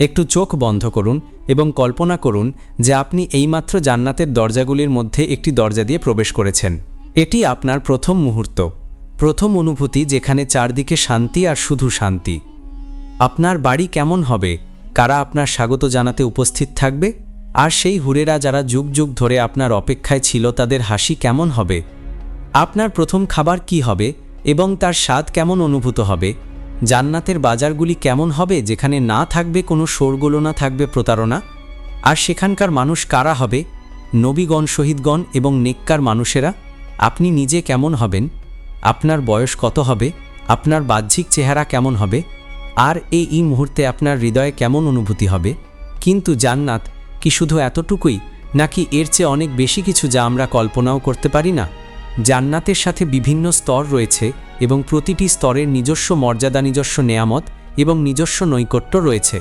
একটু চোখ বন্ধ করুন এবং কল্পনা করুন যে আপনি এইমাত্র জান্নাতের দরজাগুলির মধ্যে একটি দরজা দিয়ে প্রবেশ করেছেন। এটি আপনার প্রথম মুহূর্ত, প্রথম অনুভূতি যেখানে চারদিকে শান্তি আর শুধু শান্তি। আপনার বাড়ি কেমন হবে? কারা আপনার স্বাগত জানাতে উপস্থিত থাকবে? আর সেই হুরেরা যারা যুগ যুগ ধরে আপনার অপেক্ষায় ছিল তাদের হাসি কেমন হবে? আপনার প্রথম খাবার কি হবে এবং তার স্বাদ কেমন অনুভূত হবে? জান্নাতের বাজারগুলি কেমন হবে, যেখানে না থাকবে কোনো শোরগোলনা থাকবে প্রতারণা? আর সেখানকার মানুষ কারা হবে? নবীগণ, শহীদগণ এবং নেককার মানুষেরা? আপনি নিজে কেমন হবেন? আপনার বয়স কত হবে? আপনার বাহ্যিক চেহারা কেমন হবে? আর এই এই মুহূর্তে আপনার হৃদয়ে কেমন অনুভূতি হবে? কিন্তু জান্নাত কি শুধু এতটুকুই, নাকি এর চেয়ে অনেক বেশি কিছু যা আমরা কল্পনাও করতে পারি না? জান্নাতের সাথে বিভিন্ন স্তর রয়েছে এবং প্রতিটি স্তরের নিজস্ব মর্যাদা, নিজস্ব নেয়ামত এবং নিজস্ব নৈকট্য রয়েছে।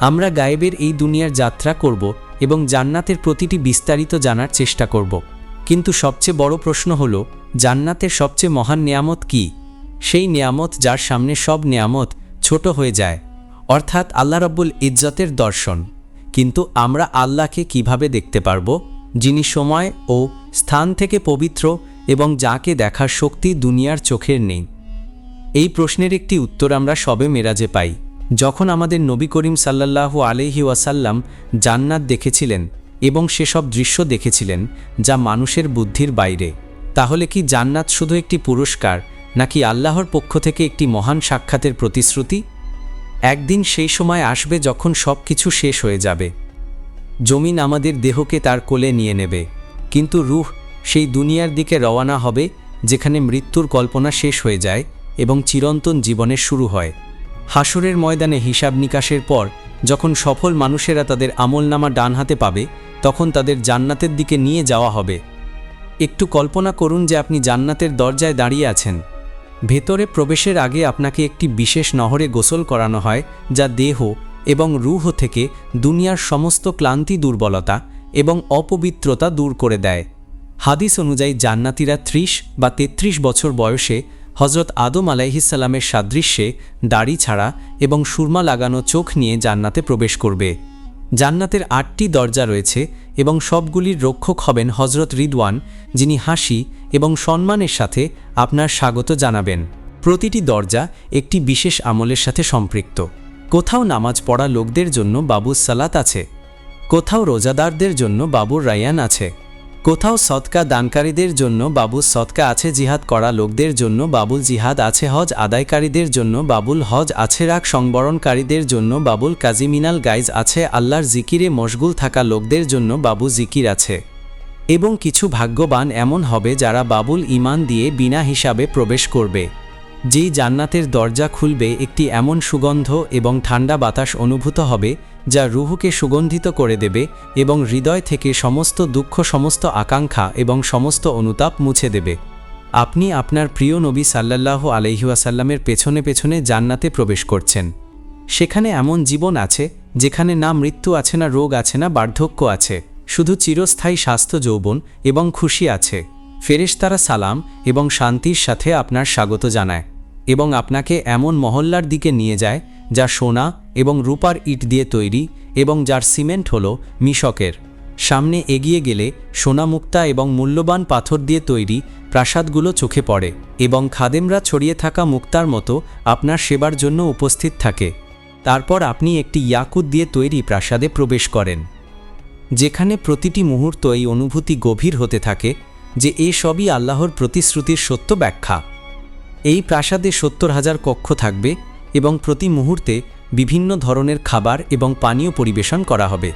আমরা গায়েবের এই দুনিয়ার যাত্রা করব এবং জান্নাতের প্রতিটি বিস্তারিত জানার চেষ্টা করব। কিন্তু সবচেয়ে বড় প্রশ্ন হল, জান্নাতের সবচেয়ে মহান নেয়ামত কি? সেই নেয়ামত যার সামনে সব নেয়ামত ছোট হয়ে যায়। অর্থাৎ আল্লাহ রব্বুল ইজ্জতের দর্শন। কিন্তু আমরা আল্লাহকে কীভাবে দেখতে পারব? যিনি সময় ও স্থান থেকে পবিত্র এবং যাকে দেখার শক্তি দুনিয়ার চোখের নেই। এই প্রশ্নের একটি উত্তর আমরা সবে মেরাজে পাই। যখন আমাদের নবী করিম সাল্লাল্লাহু আলহি ওয়াসাল্লাম জান্নাত দেখেছিলেন এবং সেসব দৃশ্য দেখেছিলেন যা মানুষের বুদ্ধির বাইরে, তাহলে কি জান্নাত শুধু একটি পুরস্কার নাকি আল্লাহর পক্ষ থেকে একটি মহান সাক্ষাতের প্রতিশ্রুতি? একদিন সেই সময় আসবে যখন সব কিছু শেষ হয়ে যাবে। জমিন আমাদের দেহকে তার কোলে নিয়ে নেবে, কিন্তু রুহ সেই দুনিয়ার দিকে রওয়ানা হবে, যেখানে মৃত্যুর কল্পনা শেষ হয়ে যায় এবং চিরন্তন জীবনের শুরু হয়। হাসরের ময়দানে হিসাব নিকাশের পর, যখন সফল মানুষেরা তাদের আমলনামা ডান হাতে পাবে, তখন তাদের জান্নাতের দিকে নিয়ে যাওয়া হবে। একটু কল্পনা করুন যে আপনি জান্নাতের দরজায় দাঁড়িয়ে আছেন। ভেতরে প্রবেশের আগে আপনাকে একটি বিশেষ নহরে গোসল করানো হয়, যা দেহ এবং রুহ থেকে দুনিয়ার সমস্ত ক্লান্তি দুর্বলতা এবং অপবিত্রতা দূর করে দেয়। হাদিস অনুযায়ী জান্নাতিরা ত্রিশ বা ৩৩ বছর বয়সে হজরত আদম আলাইহিসাল্লামের সাদৃশ্যে দাড়ি ছাড়া এবং সুরমা লাগানো চোখ নিয়ে জান্নাতে প্রবেশ করবে। জান্নাতের আটটি দরজা রয়েছে এবং সবগুলির রক্ষক হবেন হজরত রিদওয়ান, যিনি হাসি এবং সম্মানের সাথে আপনার স্বাগত জানাবেন। প্রতিটি দরজা একটি বিশেষ আমলের সাথে সম্পৃক্ত। কোথাও নামাজ পড়া লোকদের জন্য বাবুর সালাত আছে, কোথাও রোজাদারদের জন্য বাবুর রায়ান আছে। কোথাও সৎকা দানকারীদের জন্য বাবুল সৎকা আছে জিহাদ করা লোকদের জন্য বাবুল জিহাদ আছে হজ আদায়কারীদের জন্য বাবুল হজ আছে রাগ সংবরণকারীদের জন্য বাবুল কাজিমিনাল গাইজ আছে আল্লাহর জিকিরে মশগুল থাকা লোকদের জন্য বাবু জিকির আছে। এবং কিছু ভাগ্যবান এমন হবে যারা বাবুল ইমান দিয়ে বিনা হিসাবে প্রবেশ করবে। যেই জান্নাতের দরজা খুলবে একটি এমন সুগন্ধ এবং ঠান্ডা বাতাস অনুভূত হবে যা রুহুকে সুগন্ধিত করে দেবে এবং হৃদয় থেকে সমস্ত দুঃখ, সমস্ত আকাঙ্ক্ষা এবং সমস্ত অনুতাপ মুছে দেবে। আপনি আপনার প্রিয় নবী সাল্লাল্লাহ আলহিউসাল্লামের পেছনে পেছনে জান্নাতে প্রবেশ করছেন। সেখানে এমন জীবন আছে যেখানে না মৃত্যু আছে, না রোগ আছে, না বার্ধক্য আছে। শুধু চিরস্থায়ী স্বাস্থ্য, যৌবন এবং খুশি আছে। ফেরেশতারা সালাম এবং শান্তির সাথে আপনার স্বাগত জানায় এবং আপনাকে এমন মহল্লার দিকে নিয়ে যায় যা সোনা এবং রূপার ইট দিয়ে তৈরি এবং যার সিমেন্ট হল মিশকের। সামনে এগিয়ে গেলে সোনা মুক্তা এবং মূল্যবান পাথর দিয়ে তৈরি প্রাসাদগুলো চোখে পড়ে এবং খাদেমরা ছড়িয়ে থাকা মুক্তার মতো আপনার সেবার জন্য উপস্থিত থাকে। তারপর আপনি একটি ইয়াকুত দিয়ে তৈরি প্রাসাদে প্রবেশ করেন। যেখানে প্রতিটি মুহূর্ত এই অনুভূতি গভীর হতে থাকে যে এ সবই আল্লাহর প্রতিশ্রুতির সত্য ব্যাখ্যা। এই প্রাসাদে সত্তর হাজার কক্ষ থাকবে এবং প্রতি মুহূর্তে বিভিন্ন ধরনের খাবার এবং পানীয় পরিবেশন করা হবে।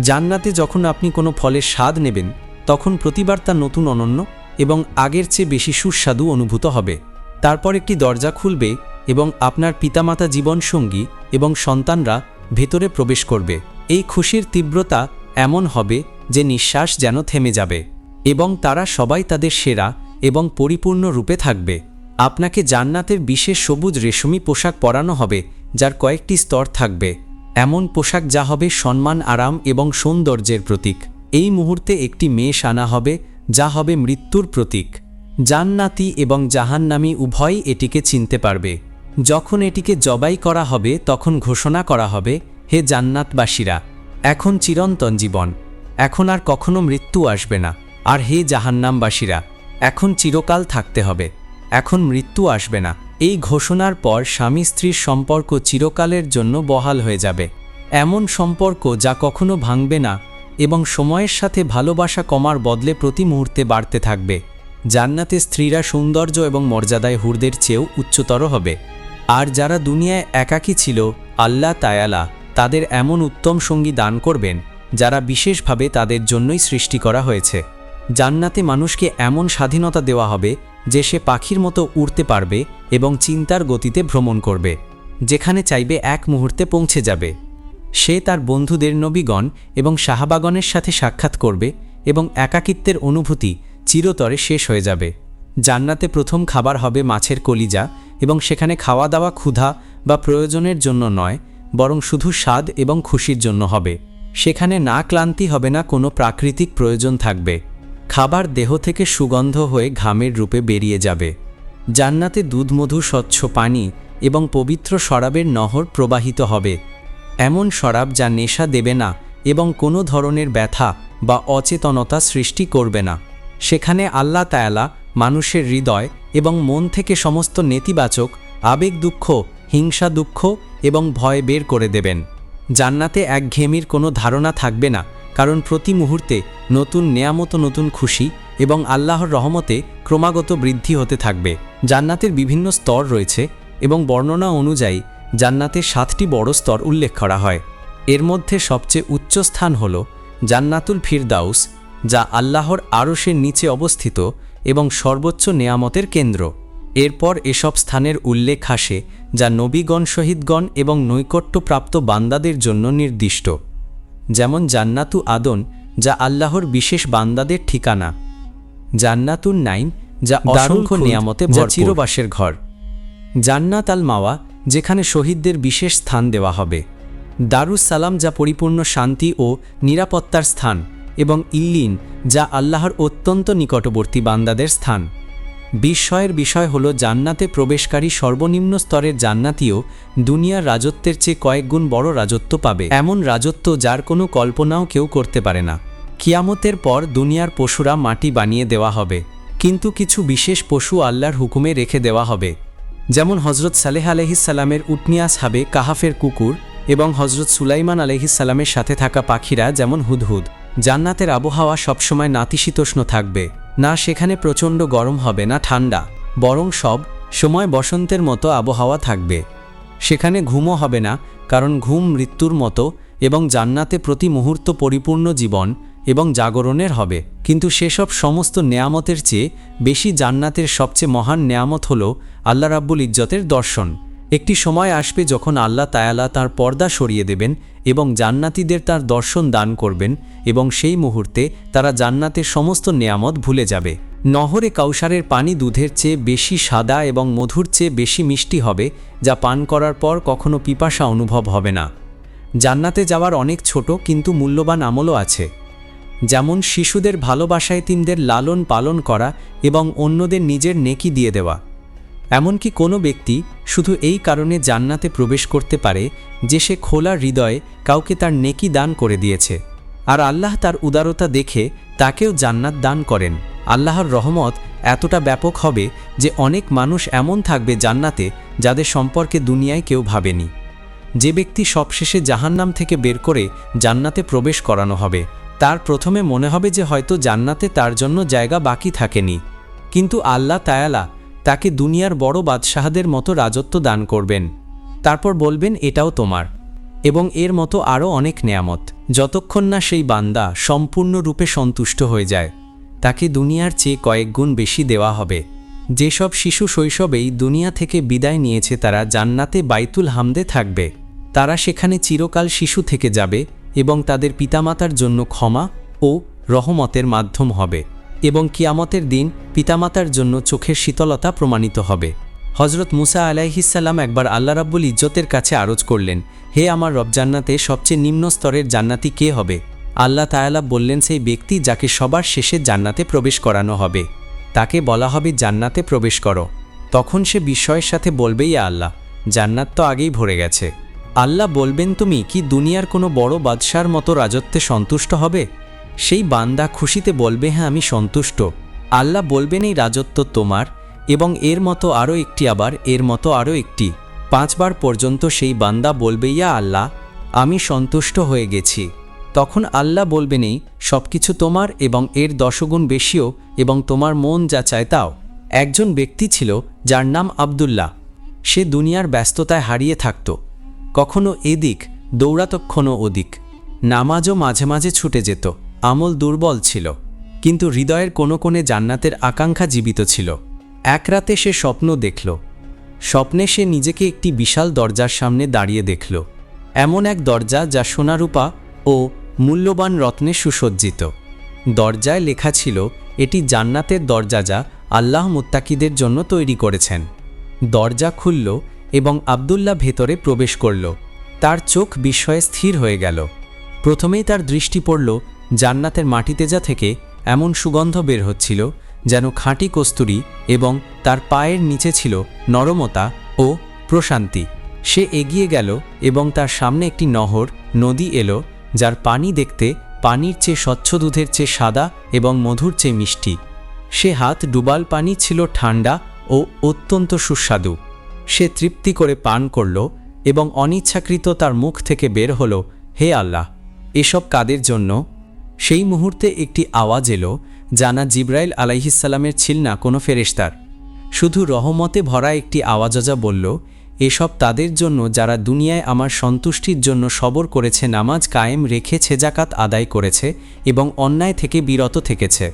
জান্নাতে যখন আপনি কোনো ফলের স্বাদ নেবেন, তখন প্রতিবার তা নতুন অনন্য এবং আগের চেয়ে বেশি সুস্বাদু অনুভূত হবে। তারপর একটি দরজা খুলবে এবং আপনার পিতামাতা জীবনসঙ্গী এবং সন্তানরা ভেতরে প্রবেশ করবে। এই খুশির তীব্রতা এমন হবে যে নিঃশ্বাস যেন থেমে যাবে এবং তারা সবাই তাদের সেরা এবং পরিপূর্ণ রূপে থাকবে। আপনাকে জান্নাতের বিশেষ সবুজ রেশমি পোশাক পরানো হবে, যার কয়েকটি স্তর থাকবে। এমন পোশাক যা হবে সম্মান, আরাম এবং সৌন্দর্যের প্রতীক। এই মুহূর্তে একটি মেষ আনা হবে, যা হবে মৃত্যুর প্রতীক। জান্নাতি এবং জাহান্নামি উভয়ই এটিকে চিনতে পারবে। যখন এটিকে জবাই করা হবে, তখন ঘোষণা করা হবে, হে জান্নাতবাসীরা, এখন চিরন্তন জীবন। এখন আর কখনো মৃত্যু আসবে না। আর হে জাহান্নামবাসীরা, এখন চিরকাল থাকতে হবে। এখন মৃত্যু আসবে না। এই ঘোষণার পর স্বামী স্ত্রীর সম্পর্ক চিরকালের জন্য বহাল হয়ে যাবে। এমন সম্পর্ক যা কখনো ভাঙবে না এবং সময়ের সাথে ভালোবাসা কমার বদলে প্রতি মুহূর্তে বাড়তে থাকবে। জান্নাতে স্ত্রীরা সৌন্দর্য এবং মর্যাদায় হুরদের চেয়েও উচ্চতর হবে। আর যারা দুনিয়ায় একাকী ছিল, আল্লাহ তায়ালা তাদের এমন উত্তম সঙ্গী দান করবেন, যারা বিশেষভাবে তাদের জন্যই সৃষ্টি করা হয়েছে। জান্নাতে মানুষকে এমন স্বাধীনতা দেওয়া হবে যে সে পাখির মতো উড়তে পারবে এবং চিন্তার গতিতে ভ্রমণ করবে, যেখানে চাইবে এক মুহূর্তে পৌঁছে যাবে। সে তার বন্ধুদের নবীগণ এবং সাহাবাগণের সাথে সাক্ষাৎ করবে এবং একাকিত্বের অনুভূতি চিরতরে শেষ হয়ে যাবে। জান্নাতে প্রথম খাবার হবে মাছের কলিজা এবং সেখানে খাওয়া দাওয়া ক্ষুধা বা প্রয়োজনের জন্য নয়, বরং শুধু স্বাদ এবং খুশির জন্য হবে। সেখানে না ক্লান্তি হবে না কোনো প্রাকৃতিক প্রয়োজন থাকবে। খাবার দেহ থেকে সুগন্ধ হয়ে ঘামের রূপে বেরিয়ে যাবে। জান্নাতে দুধমধু, স্বচ্ছ পানি এবং পবিত্র শরাবের নহর প্রবাহিত হবে। এমন শরাব যা নেশা দেবে না এবং কোনো ধরনের ব্যথা বা অচেতনতা সৃষ্টি করবে না। সেখানে আল্লাহ তায়ালা মানুষের হৃদয় এবং মন থেকে সমস্ত নেতিবাচক, আবেগ দুঃখ, হিংসা দুঃখ এবং ভয় বের করে দেবেন। জান্নাতে এক ঘেমির কোনো ধারণা থাকবে না। কারণ প্রতি মুহূর্তে নতুন নেয়ামত নতুন খুশি এবং আল্লাহর রহমতে ক্রমাগত বৃদ্ধি হতে থাকবে। জান্নাতের বিভিন্ন স্তর রয়েছে এবং বর্ণনা অনুযায়ী জান্নাতে সাতটি বড় স্তর উল্লেখ করা হয়। এর মধ্যে সবচেয়ে উচ্চ স্থান হল জান্নাতুল ফিরদাউস, যা আল্লাহর আরশের নিচে অবস্থিত এবং সর্বোচ্চ নেয়ামতের কেন্দ্র। এরপর এসব স্থানের উল্লেখ আসে যা নবীগণ, শহীদগণ এবং নৈকট্যপ্রাপ্ত বান্দাদের জন্য নির্দিষ্ট। যেমন জান্নাতু আদন যা আল্লাহর বিশেষ বান্দাদের ঠিকানা। জান্নাতুন নাইম যা অসংখ্য নিয়ামতে চিরবাসের ঘর। জান্নাত আল মাওয়া যেখানে শহীদদের বিশেষ স্থান দেওয়া হবে। দারুস সালাম যা পরিপূর্ণ শান্তি ও নিরাপত্তার স্থান। এবং ইল্লিন যা আল্লাহর অত্যন্ত নিকটবর্তী বান্দাদের স্থান। বিস্ময়ের বিষয় হল, জান্নাতে প্রবেশকারী সর্বনিম্ন স্তরের জান্নাতিও দুনিয়ার রাজত্বের চেয়ে কয়েক গুণ বড় রাজত্ব পাবে। এমন রাজত্ব যার কোনো কল্পনাও কেউ করতে পারে না। কিয়ামতের পর দুনিয়ার পশুরা মাটি বানিয়ে দেওয়া হবে, কিন্তু কিছু বিশেষ পশু আল্লাহর হুকুমে রেখে দেওয়া হবে। যেমন হজরত সালেহ আলহিসাল্লামের উটনিয়াস হবে কাহাফের কুকুর এবং হজরত সুলাইমান আলহিসাল্লামের সাথে থাকা পাখিরা যেমন হুদহুদ। জান্নাতের আবহাওয়া সবসময় নাতিশীতোষ্ণ থাকবে। না সেখানে প্রচণ্ড গরম হবে না ঠান্ডা, বরং সব সময় বসন্তের মতো আবহাওয়া থাকবে। সেখানে ঘুমও হবে না, কারণ ঘুম মৃত্যুর মতো এবং জান্নাতে প্রতি মুহূর্ত পরিপূর্ণ জীবন এবং জাগরণের হবে। কিন্তু সেসব সমস্ত নেয়ামতের চেয়ে বেশি জান্নাতের সবচেয়ে মহান নেয়ামত হল আল্লাহ রাব্বুল ইজ্জতের দর্শন। একটি সময় আসবে যখন আল্লাহ তায়ালা তার পর্দা সরিয়ে দেবেন এবং জান্নাতীদের তার দর্শন দান করবেন এবং সেই মুহূর্তে তারা জান্নাতের সমস্ত নেয়ামত ভুলে যাবে। নহরে কাউসারের পানি দুধের চেয়ে বেশি সাদা এবং মধুর চেয়ে বেশি মিষ্টি হবে, যা পান করার পর কখনো পিপাসা অনুভব হবে না। জান্নাতে যাওয়ার অনেক ছোট কিন্তু মূল্যবান আমলও আছে। যেমন শিশুদের ভালোবাসায় তিনদের লালন পালন করা এবং অন্যদের নিজের নেকি দিয়ে দেওয়া। এমনকি কোনো ব্যক্তি শুধু এই কারণে জান্নাতে প্রবেশ করতে পারে যে সে খোলা হৃদয়ে কাউকে তার নেকি দান করে দিয়েছে। আর আল্লাহ তার উদারতা দেখে তাকেও জান্নাত দান করেন। আল্লাহর রহমত এতটা ব্যাপক হবে যে অনেক মানুষ এমন থাকবে জান্নাতে যাদের সম্পর্কে দুনিয়ায় কেউ ভাবেনি। যে ব্যক্তি সবশেষে জাহান্নাম থেকে বের করে জান্নাতে প্রবেশ করানো হবে, তার প্রথমে মনে হবে যে হয়তো জান্নাতে তার জন্য জায়গা বাকি থাকেনি। কিন্তু আল্লাহ তায়ালা তাকে দুনিয়ার বড় বাদশাহদের মতো রাজত্ব দান করবেন। তারপর বলবেন, এটাও তোমার। এবং এর মতো আরও অনেক নেয়ামত। যতক্ষণ না সেই বান্দা সম্পূর্ণরূপে সন্তুষ্ট হয়ে যায়, তাকে দুনিয়ার চেয়ে কয়েক গুণ বেশি দেওয়া হবে। যেসব শিশু শৈশবেই দুনিয়া থেকে বিদায় নিয়েছে তারা জান্নাতে বাইতুল হামদে থাকবে। তারা সেখানে চিরকাল শিশু থেকে যাবে এবং তাদের পিতামাতার জন্য ক্ষমা ও রহমতের মাধ্যম হবে। এবং কিয়ামতের দিন পিতামাতার জন্য চোখের শীতলতা প্রমাণিত হবে। হজরত মুসা আলাইহিসাল্লাম একবার আল্লাহ রাব্বুল ইজ্জতের কাছে আরজ করলেন, হে আমার রব জান্নাতে সবচেয়ে নিম্ন স্তরের জান্নাতি কে হবে? আল্লাহ তায়ালা বললেন, সেই ব্যক্তি যাকে সবার শেষে জান্নাতে প্রবেশ করানো হবে। তাকে বলা হবে জান্নাতে প্রবেশ করো। তখন সে বিস্ময়ের সাথে বলবেই আল্লাহ, জান্নাত তো আগেই ভরে গেছে। আল্লাহ বলবেন, তুমি কি দুনিয়ার কোনো বড় বাদশার মতো রাজত্বে সন্তুষ্ট হবে? সেই বান্দা খুশিতে বলবে হ্যাঁ আমি সন্তুষ্ট। আল্লাহ বলবেন, এই রাজত্ব তোমার এবং এর মতো আরও একটি আবার, এর মতো আরও একটি। পাঁচবার পর্যন্ত সেই বান্দা বলবে, ইয়া আল্লাহ, আমি সন্তুষ্ট হয়ে গেছি। তখন আল্লাহ বলবেন, এই সব কিছু তোমার এবং এর দশগুণ বেশিও এবং তোমার মন যা চায় তাও। একজন ব্যক্তি ছিল, যার নাম আবদুল্লাহ। সে দুনিয়ার ব্যস্ততায় হারিয়ে থাকত। কখনো এদিক দৌড়াতক্ষণও ওদিক। নামাজও মাঝে মাঝে ছুটে যেত। আমল দুর্বল ছিল, কিন্তু হৃদয়ের কোনো কোণে জান্নাতের আকাঙ্ক্ষা জীবিত ছিল। এক রাতে সে স্বপ্ন দেখল। স্বপ্নে সে নিজেকে একটি বিশাল দরজার সামনে দাঁড়িয়ে দেখল। এমন এক দরজা যা সোনারূপা ও মূল্যবান রত্নে সুসজ্জিত। দরজায় লেখা ছিল, এটি জান্নাতের দরজা যা আল্লাহ মুত্তাকিদের জন্য তৈরি করেছেন। দরজা খুলল এবং আবদুল্লাহ ভেতরে প্রবেশ করল। তার চোখ বিস্ময়ে স্থির হয়ে গেল। প্রথমেই তার দৃষ্টি পড়ল জান্নাতের মাটিতেজা থেকে এমন সুগন্ধ বের হচ্ছিল যেন খাঁটি কস্তুরি এবং তার পায়ের নিচে ছিল নরমতা ও প্রশান্তি। সে এগিয়ে গেল এবং তার সামনে একটি নহর, নদী এলো, যার পানি দেখতে পানির চেয়ে স্বচ্ছ দুধের চেয়ে সাদা এবং মধুর চেয়ে মিষ্টি। সে হাত ডুবাল পানি ছিল ঠান্ডা ও অত্যন্ত সুস্বাদু। সে তৃপ্তি করে পান করল এবং অনিচ্ছাকৃত তার মুখ থেকে বের হল, হে আল্লাহ, এসব কাদের জন্য সেই মুহূর্তে একটি আওয়াজ এলো জানা জিব্রাইল আলাইহিসাল্লামের ছিল না, কোনো ফেরেশতার। শুধু রহমতে ভরা একটি আওয়াজজা বলল, এসব তাদের জন্য যারা দুনিয়ায় আমার সন্তুষ্টির জন্য সবর করেছে, নামাজ কায়েম রেখে ছেজাকাত আদায় করেছে এবং অন্যায় থেকে বিরত থেকেছে।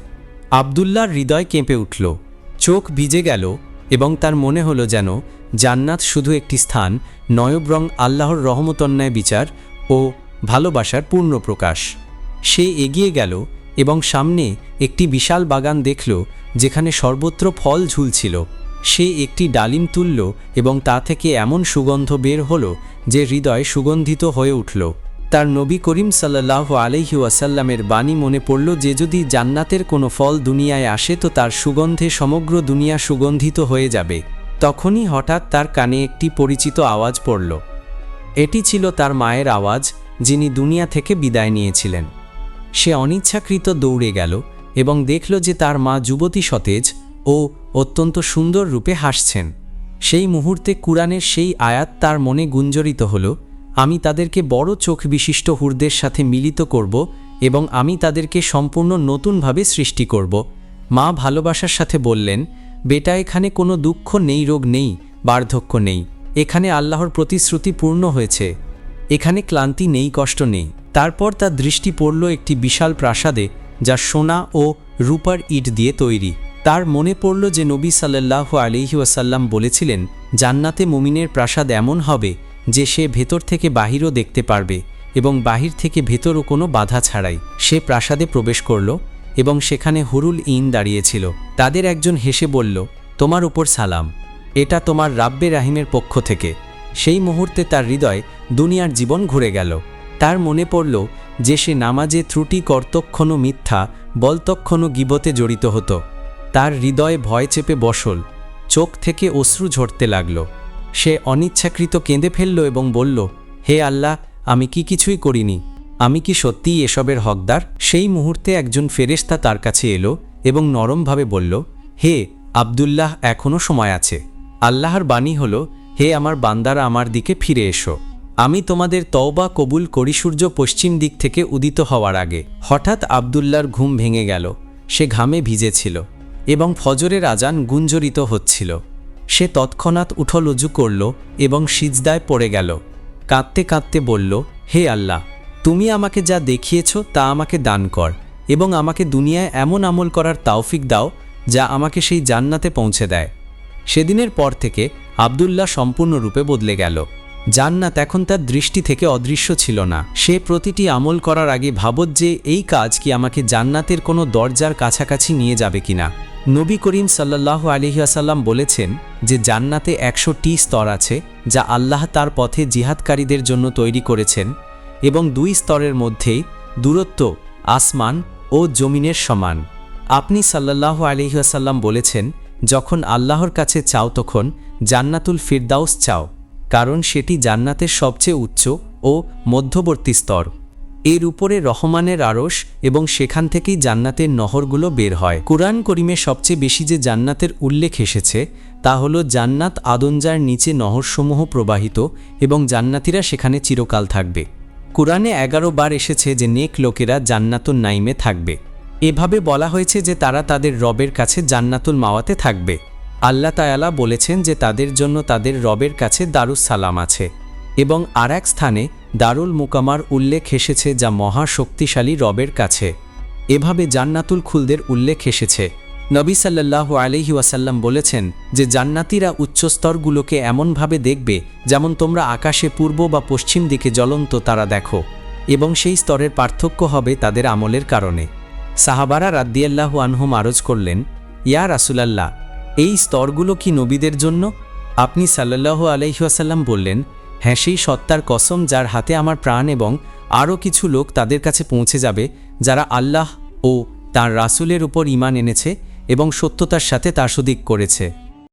আবদুল্লার হৃদয় কেঁপে উঠল, চোখ ভিজে গেল এবং তার মনে হলো যেন জান্নাত শুধু একটি স্থান, নয়বরং আল্লাহর রহমতন্যায় বিচার ও ভালোবাসার পূর্ণ প্রকাশ। সে এগিয়ে গেল এবং সামনে একটি বিশাল বাগান দেখল, যেখানে সর্বত্র ফল ঝুলছিল। সে একটি ডালিম তুলল এবং তা থেকে এমন সুগন্ধ বের হল যে হৃদয় সুগন্ধিত হয়ে উঠল। তার নবী করিম সাল্লাহ আলহি ওয়াসাল্লামের বাণী মনে পড়ল যে যদি জান্নাতের কোনো ফল দুনিয়ায় আসে তো তার সুগন্ধে সমগ্র দুনিয়া সুগন্ধিত হয়ে যাবে। তখনই হঠাৎ তার কানে একটি পরিচিত আওয়াজ পড়ল। এটি ছিল তার মায়ের আওয়াজ, যিনি দুনিয়া থেকে বিদায় নিয়েছিলেন। সে অনিচ্ছাকৃত দৌড়ে গেল এবং দেখল যে তার মা যুবতী সতেজ ও অত্যন্ত সুন্দর রূপে হাসছেন। সেই মুহূর্তে কুরআনের সেই আয়াত তার মনে গুঞ্জরিত হল, আমি তাদেরকে বড় চোখ বিশিষ্ট হুরদের সাথে মিলিত করব এবং আমি তাদেরকে সম্পূর্ণ নতুনভাবে সৃষ্টি করব। মা ভালোবাসার সাথে বললেন, বেটা, এখানে কোনো দুঃখ নেই, রোগ নেই, বার্ধক্য নেই। এখানে আল্লাহর প্রতিশ্রুতি পূর্ণ হয়েছে। এখানে ক্লান্তি নেই, কষ্ট নেই। তারপর তার দৃষ্টি পড়ল একটি বিশাল প্রাসাদে, যা সোনা ও রূপার ইট দিয়ে তৈরি। তার মনে পড়ল যে নবী সাল্লাহ আলিহি ওয়াসাল্লাম বলেছিলেন, জান্নাতে মুমিনের প্রাসাদ এমন হবে, যে সে ভেতর থেকে বাহিরও দেখতে পারবে, এবং বাহির থেকে ভেতরও কোনো বাধা ছাড়াই। সে প্রাসাদে প্রবেশ করল, এবং সেখানে হুরুল ইন দাঁড়িয়েছিল। তাদের একজন হেসে বলল, তোমার উপর সালাম। এটা তোমার রাব্বে রাহিমের পক্ষ থেকে। সেই মুহূর্তে তার হৃদয় দুনিয়ার জীবন ঘুরে গেল। তার মনে পড়ল যে সে নামাজে ত্রুটি কর্তক্ষণ মিথ্যা বলতক্ষণ গিবতে জড়িত হতো। তার হৃদয়ে ভয় চেপে বসল, চোখ থেকে অশ্রু ঝরতে লাগল। সে অনিচ্ছাকৃত কেঁদে ফেলল এবং বলল, হে আল্লাহ, আমি কি কিছুই করিনি? আমি কি সত্যিই এসবের হকদার? সেই মুহূর্তে একজন ফেরেশতা তার কাছে এলো এবং নরমভাবে বলল, হে আবদুল্লাহ এখনও সময় আছে। আল্লাহর বাণী হল, হে আমার বান্দারা আমার দিকে ফিরে এসো। আমি তোমাদের তওবা কবুল করি সূর্য পশ্চিম দিক থেকে উদিত হওয়ার আগে। হঠাৎ আবদুল্লার ঘুম ভেঙে গেল। সে ঘামে ভিজেছিল এবং ফজরের আজান গুঞ্জরিত হচ্ছিল। সে তৎক্ষণাৎ উঠল উজু করল এবং সিজদায় পড়ে গেল। কাঁদতে কাঁদতে বলল, হে আল্লাহ, তুমি আমাকে যা দেখিয়েছ তা আমাকে দান কর এবং আমাকে দুনিয়ায় এমন আমল করার তাওফিক দাও যা আমাকে সেই জান্নাতে পৌঁছে দেয়। সেদিনের পর থেকে আবদুল্লাহ সম্পূর্ণরূপে বদলে গেল। জান্নাত এখন তার দৃষ্টি থেকে অদৃশ্য ছিল না। সে প্রতিটি আমল করার আগে ভাবত যে এই কাজ কি আমাকে জান্নাতের কোনো দরজার কাছাকাছি নিয়ে যাবে কিনা। নবী করিম সাল্লাহ আলহিহাসাল্লাম বলেছেন যে জান্নাতে একশোটি স্তর আছে যা আল্লাহ তার পথে জিহাদকারীদের জন্য তৈরি করেছেন এবং দুই স্তরের মধ্যেই দূরত্ব, আসমান ও জমিনের সমান। আপনি সাল্লাহ আলহিহাসাল্লাম বলেছেন, যখন আল্লাহর কাছে চাও তখন জান্নাতুল ফিরদাউস চাও। কারণ সেটি জান্নাতের সবচেয়ে উচ্চ ও মধ্যবর্তী স্তর। এর উপরে রহমানের আরশ এবং সেখান থেকেই জান্নাতের নহরগুলো বের হয়। কুরআন করিমে সবচেয়ে বেশি যে জান্নাতের উল্লেখ এসেছে, তা হল জান্নাত আদঞ্জার নিচে নহরসমূহ প্রবাহিত এবং জান্নাতিরা সেখানে চিরকাল থাকবে। কুরআনে এগারো বার এসেছে যে নেক লোকেরা জান্নাতুল নাইমে থাকবে। এভাবে বলা হয়েছে যে তারা তাদের রবের কাছে জান্নাতুল মাওয়াতে থাকবে। আল্লাহ তায়ালা বলেছেন যে তাদের জন্য তাদের রবের কাছে দারুস সালাম আছে এবং আর এক স্থানে দারুল মুকামার উল্লেখ এসেছে যা মহা শক্তিশালী রবের কাছে। এভাবে জান্নাতুল খুলদের উল্লেখ এসেছে। নবী সাল্লাল্লাহু আলহি ওয়াসাল্লাম বলেছেন যে জান্নাতিরা উচ্চস্তরগুলোকে এমনভাবে দেখবে যেমন তোমরা আকাশে পূর্ব বা পশ্চিম দিকে জ্বলন্ত তারা দেখো এবং সেই স্তরের পার্থক্য হবে তাদের আমলের কারণে। সাহাবারা রাদ্দিয়াল্লাহু আনহুম আরজ করলেন, ইয়া রাসুলাল্লাহ এই স্তরগুলো কি নবীদের জন্য? আপনি সাল্লাহ আলহিহাসাল্লাম বললেন হ্যাঁ সেই সত্তার কসম যার হাতে আমার প্রাণ এবং আরও কিছু লোক তাদের কাছে পৌঁছে যাবে, যারা আল্লাহ ও তার রাসুলের উপর ইমান এনেছে এবং সত্যতার সাথে তাসদিক করেছে।